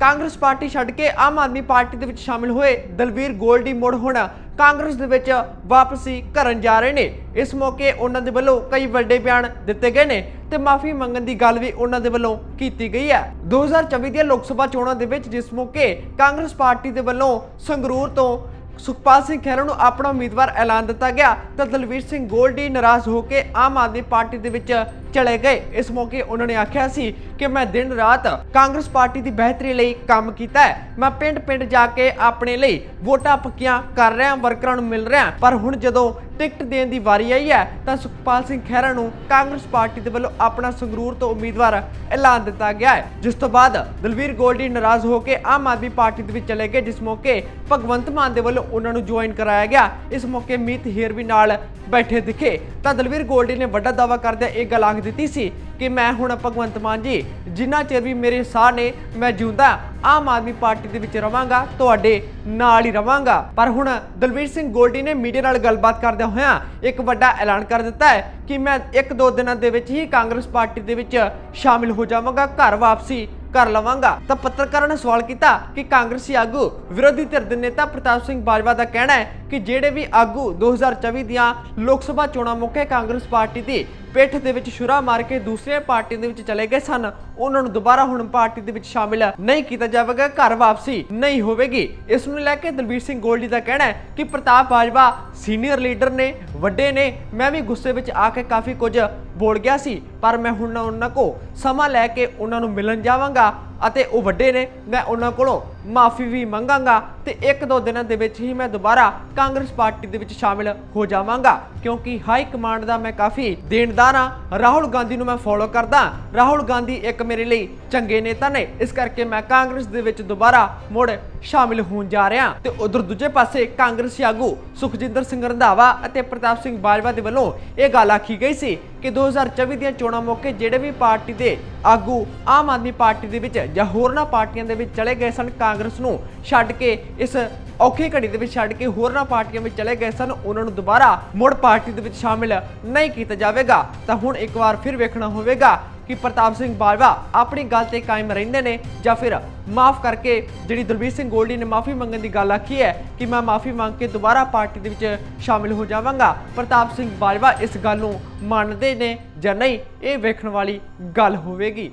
Congress party ਛੱਡ ਕੇ Aam Aadmi party ਦੇ ਵਿੱਚ ਸ਼ਾਮਿਲ ਹੋਏ ਦਲਵੀਰ ਗੋਲਡੀ ਮੁੜ ਹੁਣ ਕਾਂਗਰਸ ਦੇ ਵਿੱਚ ਵਾਪਸੀ ਕਰਨ ਜਾ ਰਹੇ ਨੇ। ਇਸ ਮੌਕੇ ਉਹਨਾਂ ਦੇ ਵੱਲੋਂ ਕਈ ਵੱਡੇ ਬਿਆਨ ਦਿੱਤੇ ਗਏ ਨੇ ਤੇ ਮਾਫੀ ਮੰਗਣ ਦੀ ਗੱਲ ਵੀ ਉਹਨਾਂ ਦੇ ਵੱਲੋਂ ਕੀਤੀ ਗਈ ਹੈ। 2024 ਦੀਆਂ ਲੋਕ ਸਭਾ ਚੋਣਾਂ ਦੇ ਵਿੱਚ ਜਿਸ ਮੌਕੇ ਕਾਂਗਰਸ ਪਾਰਟੀ ਦੇ ਵੱਲੋਂ ਸੰਗਰੂਰ ਤੋਂ ਸੁਖਪਾਲ ਸਿੰਘ ਖਹਿਰਾ ਨੂੰ ਆਪਣਾ ਉਮੀਦਵਾਰ ਐਲਾਨ ਦਿੱਤਾ ਗਿਆ ਤਾਂ ਦਲਵੀਰ ਸਿੰਘ ਗੋਲਡੀ ਨਾਰਾਜ਼ ਹੋ ਕੇ ਆਮ ਆਦਮੀ ਪਾਰਟੀ ਦੇ ਵਿੱਚ ਚਲੇ ਗਏ। ਇਸ ਮੌਕੇ ਉਹਨਾਂ ਨੇ ਆਖਿਆ ਸੀ ਕਿ ਮੈਂ ਦਿਨ ਰਾਤ ਕਾਂਗਰਸ ਪਾਰਟੀ ਦੀ ਬਿਹਤਰੀ ਲਈ ਕੰਮ ਕੀਤਾ ਹੈ। ਮੈਂ ਪਿੰਡ-ਪਿੰਡ ਜਾ ਕੇ ਆਪਣੇ ਲਈ ਵੋਟਾਂ ਪੱਕੀਆਂ ਕਰ ਰਿਹਾ, ਵਰਕਰਾਂ ਨੂੰ ਮਿਲ ਰਿਹਾ। ਪਰ ਹੁਣ ਜਦੋਂ ਟਿਕਟ ਦੇਣ ਦੀ ਵਾਰੀ ਆਈ ਹੈ, ਤਾਂ ਸੁਖਪਾਲ ਸਿੰਘ ਖਹਿਰਾ ਨੂੰ ਕਾਂਗਰਸ ਪਾਰਟੀ ਦੇ ਵੱਲੋਂ ਆਪਣਾ ਸੰਗਰੂਰ ਤੋਂ ਉਮੀਦਵਾਰ ਐਲਾਨ ਦਿੱਤਾ ਗਿਆ ਹੈ। ਜਿਸ ਤੋਂ ਬਾਅਦ ਦਲਵੀਰ ਗੋਲਡੀ ਨਾਰਾਜ਼ ਹੋ ਕੇ ਆਮ ਆਦਮੀ ਪਾਰਟੀ ਦੇ ਵਿੱਚ ਚਲੇ ਗਏ, ਜਿਸ ਮੌਕੇ ਭਗਵੰਤ ਮਾਨ ਦੇ ਵੱਲੋਂ ਉਹਨਾਂ ਨੂੰ ਜੁਆਇਨ ਕਰਾਇਆ ਗਿਆ। ਇਸ ਮੌਕੇ ਮੀਤ ਹੀਰ ਵੀ ਨਾਲ ਬੈਠੇ ਦਿਖੇ। ਤਾਂ ਦਲਵੀਰ ਗੋਲਡੀ ਨੇ ਵੱਡਾ ਦਾਅਵਾ ਕਰਦਿਆਂ ਇਹ ਗੱਲ ਆਖ ਦਿੱਤੀ ਸੀ ਕਿ ਮੈਂ ਹੁਣ ਭਗਵੰਤ ਮਾਨ ਜੀ, ਜਿੰਨਾ ਚਿਰ ਵੀ ਮੇਰੇ ਸਾਹ ਨੇ ਮੈਂ ਜਿਉਂਦਾ ਆਮ ਆਦਮੀ ਪਾਰਟੀ ਦੇ ਵਿੱਚ ਰਵਾਂਗਾ, ਤੁਹਾਡੇ ਨਾਲ ਹੀ ਰਵਾਂਗਾ। ਪਰ ਹੁਣ ਦਲਵੀਰ ਸਿੰਘ ਗੋਲਡੀ ਨੇ ਮੀਡੀਆ ਨਾਲ ਗੱਲਬਾਤ ਕਰਦਿਆਂ ਹੋਇਆਂ ਇੱਕ ਵੱਡਾ ਐਲਾਨ ਕਰ ਦਿੱਤਾ ਹੈ ਕਿ ਮੈਂ ਇੱਕ ਦੋ ਦਿਨਾਂ ਦੇ ਵਿੱਚ ਹੀ ਕਾਂਗਰਸ ਪਾਰਟੀ ਦੇ ਵਿੱਚ ਸ਼ਾਮਿਲ ਹੋ ਜਾਵਾਂਗਾ, ਘਰ ਵਾਪਸੀ ਕਰ ਲਵਾਂਗਾ। ਤਾਂ ਪੱਤਰਕਾਰਾਂ ਨੇ ਸਵਾਲ ਕੀਤਾ ਕਿ ਕਾਂਗਰਸੀ ਆਗੂ ਵਿਰੋਧੀ ਧਿਰ ਦੇ ਨੇਤਾ ਪ੍ਰਤਾਪ ਸਿੰਘ ਬਾਜਵਾ ਦਾ ਕਹਿਣਾ ਹੈ ਕਿ ਜਿਹੜੇ ਵੀ ਆਗੂ 2024 ਦੀਆਂ ਲੋਕ ਸਭਾ ਚੋਣਾਂ ਮੌਕੇ ਕਾਂਗਰਸ ਪਾਰਟੀ ਦੀ ਪਿੱਠ ਦੇ ਵਿੱਚ ਛੁਰਾ ਮਾਰ ਕੇ ਦੂਸਰੀਆਂ ਪਾਰਟੀਆਂ ਦੇ ਵਿੱਚ ਚਲੇ ਗਏ ਸਨ। ਉਹਨਾਂ ਨੂੰ ਦੁਬਾਰਾ ਹੁਣ ਪਾਰਟੀ ਦੇ ਵਿੱਚ ਸ਼ਾਮਿਲ ਨਹੀਂ ਕੀਤਾ ਜਾਵੇਗਾ, ਘਰ ਵਾਪਸੀ ਨਹੀਂ ਹੋਵੇਗੀ। ਇਸ ਨੂੰ ਲੈ ਕੇ ਦਲਬੀਰ ਸਿੰਘ ਗੋਲਡੀ ਦਾ ਕਹਿਣਾ ਹੈ ਕਿ ਪ੍ਰਤਾਪ ਬਾਜਵਾ ਸੀਨੀਅਰ ਲੀਡਰ ਨੇ, ਵੱਡੇ ਨੇ। ਮੈਂ ਵੀ ਗੁੱਸੇ ਵਿੱਚ ਆ ਕੇ ਕਾਫੀ ਕੁਝ ਬੋਲ ਗਿਆ ਸੀ, ਪਰ ਮੈਂ ਹੁਣ ਉਹਨਾਂ ਕੋ ਸਮਾਂ ਲੈ ਕੇ ਉਹਨਾਂ ਨੂੰ ਮਿਲਣ ਜਾਵਾਂਗਾ। ਅਤੇ ਉਹ ਵੱਡੇ ਨੇ। ਮੈਂ ਉਹਨਾਂ ਕੋਲੋਂ ਮਾਫੀ ਵੀ ਮੰਗਾਂਗਾ ਤੇ ਇੱਕ ਦੋ ਦਿਨਾਂ ਦੇ ਵਿੱਚ ਹੀ ਮੈਂ ਦੁਬਾਰਾ ਕਾਂਗਰਸ ਪਾਰਟੀ ਦੇ ਵਿੱਚ ਸ਼ਾਮਿਲ ਹੋ ਜਾਵਾਂਗਾ। ਕਿਉਂਕਿ ਹਾਈ ਕਮਾਂਡ ਦਾ ਮੈਂ ਕਾਫੀ ਦੇਣਦਾਰ ਹਾਂ। ਰਾਹੁਲ ਗਾਂਧੀ ਨੂੰ ਮੈਂ ਫੋਲੋ ਕਰਦਾ। ਰਾਹੁਲ ਗਾਂਧੀ ਇੱਕ ਮੇਰੇ ਲਈ ਚੰਗੇ ਨੇਤਾ ਨੇ। ਇਸ ਕਰਕੇ ਮੈਂ ਕਾਂਗਰਸ ਦੇ ਵਿੱਚ ਦੁਬਾਰਾ ਮੁੜ ਸ਼ਾਮਿਲ ਹੋਣ ਜਾ ਰਿਹਾ। ਤੇ ਉਧਰ ਦੂਜੇ ਪਾਸੇ ਕਾਂਗਰਸੀ ਆਗੂ ਸੁਖਜਿੰਦਰ ਸਿੰਘ ਰੰਧਾਵਾ ਅਤੇ ਪ੍ਰਤਾਪ ਸਿੰਘ ਬਾਜਵਾ ਦੇ ਵੱਲੋਂ ਇਹ ਗੱਲ ਆਖੀ ਗਈ ਸੀ ਕਿ 2024 ਦੀਆਂ ਚੋਣਾਂ ਮੌਕੇ ਜਿਹੜੇ ਵੀ ਪਾਰਟੀ ਦੇ ਆਗੂ ਆਮ ਆਦਮੀ ਪਾਰਟੀ ਦੇ ਵਿੱਚ ਜਾਂ ਹੋਰਨਾਂ ਪਾਰਟੀਆਂ ਦੇ ਵਿੱਚ ਚਲੇ ਗਏ ਸਨ, ਕਾਂਗਰਸ ਨੂੰ ਛੱਡ ਕੇ ਇਸ ਔਖੀ ਘੜੀ ਦੇ ਵਿੱਚ ਛੱਡ ਕੇ ਹੋਰਨਾਂ ਪਾਰਟੀਆਂ ਵਿੱਚ ਚਲੇ ਗਏ ਸਨ, ਉਹਨਾਂ ਨੂੰ ਦੁਬਾਰਾ ਮੁੜ ਪਾਰਟੀ ਦੇ ਵਿੱਚ ਸ਼ਾਮਿਲ ਨਹੀਂ ਕੀਤਾ ਜਾਵੇਗਾ। ਤਾਂ ਹੁਣ ਇੱਕ ਵਾਰ ਫਿਰ ਵੇਖਣਾ ਹੋਵੇਗਾ ਕਿ ਪ੍ਰਤਾਪ ਸਿੰਘ ਬਾਜਵਾ ਆਪਣੀ ਗੱਲ ਤੇ ਕਾਇਮ ਰਹਿੰਦੇ ਨੇ ਜਾਂ ਫਿਰ ਮਾਫ ਕਰਕੇ ਜਿਹੜੀ ਦਲਬੀਰ ਸਿੰਘ ਗੋਲਡੀ ਨੇ ਮਾਫੀ ਮੰਗਣ ਦੀ ਗੱਲ ਆਖੀ ਹੈ ਕਿ ਮੈਂ ਮਾਫੀ ਮੰਗ ਕੇ ਦੁਬਾਰਾ ਪਾਰਟੀ ਦੇ ਵਿੱਚ ਸ਼ਾਮਿਲ ਹੋ ਜਾਵਾਂਗਾ, ਪ੍ਰਤਾਪ ਸਿੰਘ ਬਾਜਵਾ ਇਸ ਗੱਲ ਨੂੰ ਮੰਨਦੇ ਨੇ ਜਾਂ ਨਹੀਂ, ਇਹ ਵੇਖਣ ਵਾਲੀ ਗੱਲ ਹੋਵੇਗੀ।